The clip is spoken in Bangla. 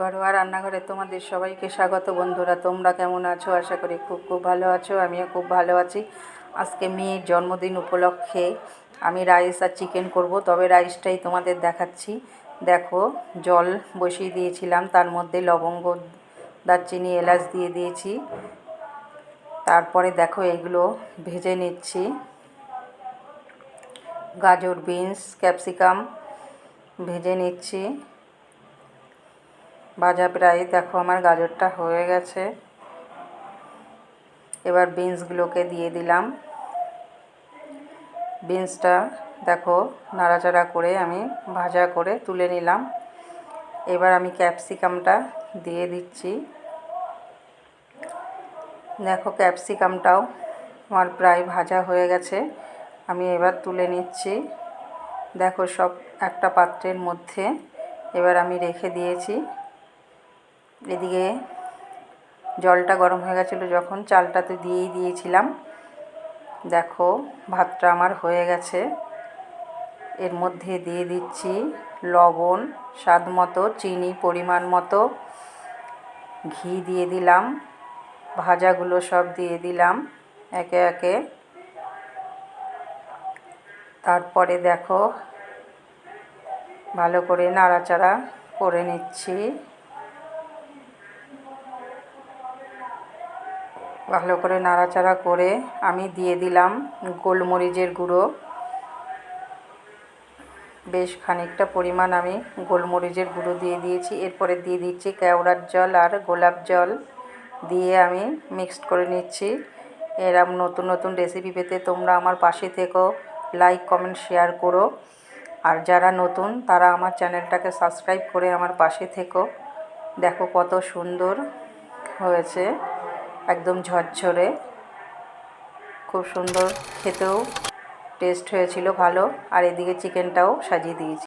ঘরোয়া রান্নাঘরে তোমাদের সবাইকে স্বাগত বন্ধুরা। তোমরা কেমন আছো? আশা করি খুব খুব ভালো আছো, আমিও খুব ভালো আছি। আজকে মেয়ের জন্মদিন উপলক্ষে আমি রাইস আর চিকেন করব, তবে রাইসটাই তোমাদের দেখাচ্ছি। দেখো, জল বসিয়ে দিয়েছিলাম, তার মধ্যে লবঙ্গ, দারচিনি, এলাচ দিয়ে দিয়েছি। তারপরে দেখো, এগুলো ভেজে নিচ্ছি। গাজর, বিনস, ক্যাপসিকাম ভেজে নিচ্ছি। ভাজা প্রায়, দেখো আমার গাজরটা হয়ে গেছে। এবার বিনসগুলোকে দিয়ে দিলাম। বিনসটা দেখো নাড়াচাড়া করে আমি ভাজা করে তুলে নিলাম। এবার আমি ক্যাপসিকামটা দিয়ে দিচ্ছি। দেখো ক্যাপসিকামটাও আমার প্রায় ভাজা হয়ে গেছে। আমি এবার তুলে নিচ্ছি। দেখো সব একটা পাত্রের মধ্যে এবার আমি রেখে দিয়েছি। এদিকে জলটা গরম হয়ে গেছিল যখন, চালটা তো দিয়েই দিয়েছিলাম। দেখো, ভাতটা আমার হয়ে গেছে। এর মধ্যে দিয়ে দিচ্ছি লবণ, স্বাদ মতো, চিনি পরিমাণ মতো। ঘি দিয়ে দিলাম, ভাজাগুলো সব দিয়ে দিলাম একে একে। তারপরে দেখো, ভালো করে নাড়াচাড়া করে নিচ্ছি। ভালো করে নাড়াচাড়া করে আমি দিয়ে দিলাম গোলমরিচের গুঁড়ো। বেশ খানিকটা পরিমাণ আমি গোলমরিচের গুঁড়ো দিয়ে দিয়েছি। এরপরে দিয়ে দিচ্ছি কেওড়ার জল আর গোলাপ জল দিয়ে আমি মিক্সড করে নিচ্ছি। এরম নতুন নতুন রেসিপি পেতে তোমরা আমার পাশে থেকো, লাইক, কমেন্ট, শেয়ার করো। আর যারা নতুন, তারা আমার চ্যানেলটাকে সাবস্ক্রাইব করে আমার পাশে থেকো। দেখো কত সুন্দর হয়েছে। একদম ঝরঝরে। খুব সুন্দর খেতেও টেস্ট হয়েছিল ভালো। আর এদিকে চিকেনটাও সাজিয়ে দিয়েছি।